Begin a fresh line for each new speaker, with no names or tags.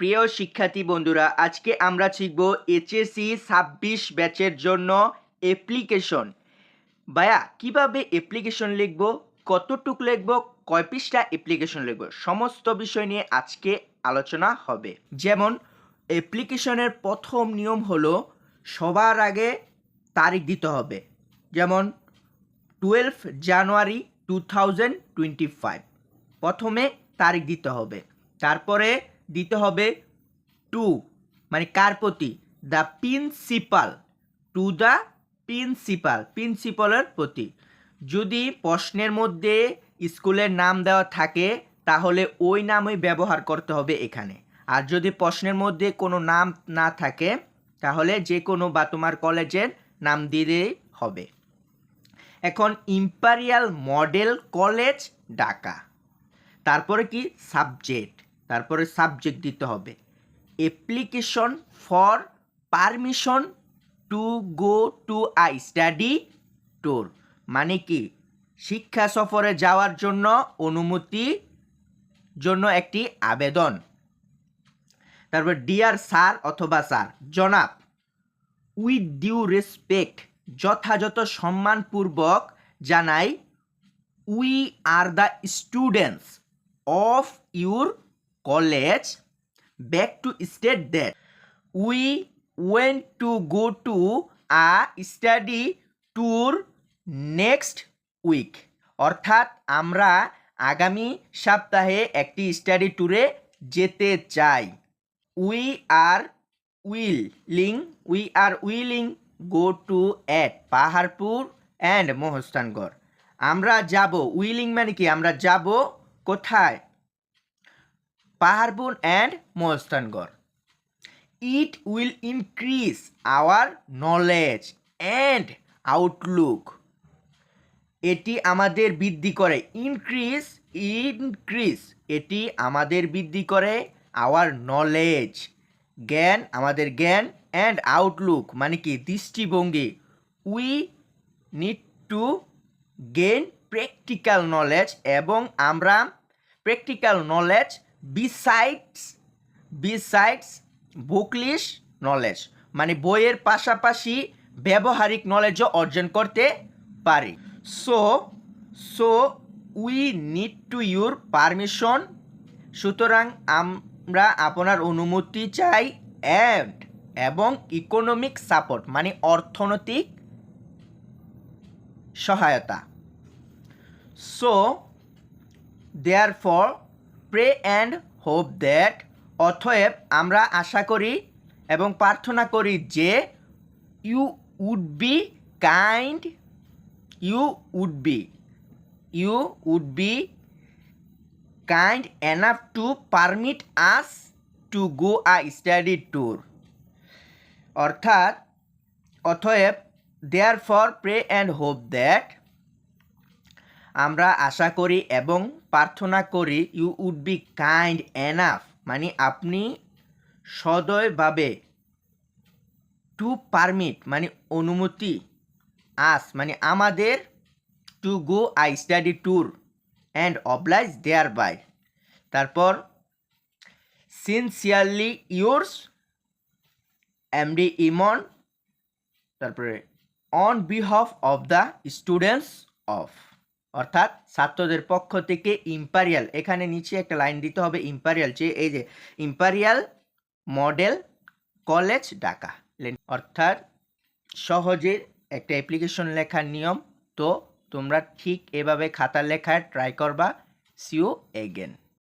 প্রিয় শিক্ষার্থী বন্ধুরা, আজকে আমরা শিখব এইচএসসি ছাব্বিশ ব্যাচের জন্য অ্যাপ্লিকেশন ভাইয়া, কীভাবে অ্যাপ্লিকেশন লিখব, কতটুক লিখব কয় পৃষ্ঠা অ্যাপ্লিকেশন লিখব, সমস্ত বিষয় নিয়ে আজকে আলোচনা হবে। যেমন অ্যাপ্লিকেশনের প্রথম নিয়ম হলো সবার আগে তারিখ দিতে হবে। যেমন twelve January two thousand twenty five প্রথমে তারিখ দিতে হবে। তারপরে দিতে হবে টু মানে কার প্রতি? The principal, to the principal, প্রিন্সিপালের প্রতি। যদি প্রশ্নের মধ্যে স্কুলের নাম দেওয়া থাকে, তাহলে ওই নামই ব্যবহার করতে হবে এখানে। আর যদি প্রশ্নের মধ্যে কোনো নাম না থাকে, তাহলে যে কোনো বা তোমার কলেজের নাম দিলেই হবে। এখন ইম্পারিয়াল মডেল কলেজ ঢাকা তারপরে কি? সাবজেক্ট। তারপরে সাবজেক্ট দিতে হবে। Application for permission to go to I study tour মানে কি? শিক্ষা সফরে যাওয়ার জন্য অনুমতি জন্য একটি আবেদন। তারপর ডিয়ার স্যার অথবা স্যার জনাব উইথ ডিউ রেসপেক্ট যথাযথ সম্মানপূর্বক জানাই we are the students of your college beg to state that we want to go to a study tour next week অর্থাৎ আমরা আগামী সপ্তাহে একটি স্টাডি ট্যুরে যেতে চাই। We are willing we are willing go to at Paharpur and Mahasthangarh আমরা যাব উইলিং মানে কি? আমরা যাব কোথায়? Paharpur and Mahasthangarh it will increase our knowledge and outlook এটি আমাদের বৃদ্ধি করে। ইনক্রিজ ইনক্রিজ এটি আমাদের বৃদ্ধি করে আওয়ার নলেজ জ্ঞান, আমাদের জ্ঞান অ্যান্ড আউটলুক মানে কি? দৃষ্টিভঙ্গি। We need to gain practical knowledge এবং আমরা practical knowledge besides besides bookish knowledge মানে বইয়ের পাশাপাশি ব্যবহারিক নলেজও অর্জন করতে পারি। So so we need to your permission সুতরাং আমরা আপনার অনুমতি চাই অ্যান্ড এবং ইকোনমিক সাপোর্ট মানে অর্থনৈতিক সহায়তা। So therefore pray and hope that অতএব আমরা আশা করি এবং প্রার্থনা করি যে you would be kind you would be you would be kind enough to permit us to go a study tour অর্থাৎ অথয়েব therefore pray and hope that আমরা আশা করি এবং প্রার্থনা করি you would be kind enough মানে আপনি সদয়ভাবে টু পারমিট মানে অনুমতি আস মানে আমাদের to go I study tour and oblige thereby তারপর সিনসিয়ারলি ইয়োর্স এমডি ইমন তারপরে on behalf of the students of অর্থাৎ ছাত্রদের পক্ষ থেকে ইম্পারিয়াল এখানে নিচে একটা লাইন দিতে হবে ইম্পারিয়াল যে এই যে ইম্পারিয়াল মডেল কলেজ ঢাকা। অর্থাৎ সহজে একটা অ্যাপ্লিকেশন লেখার নিয়ম, তো তোমরা ঠিক এভাবে খাতা লেখায় ট্রাই করবা সিও এগেন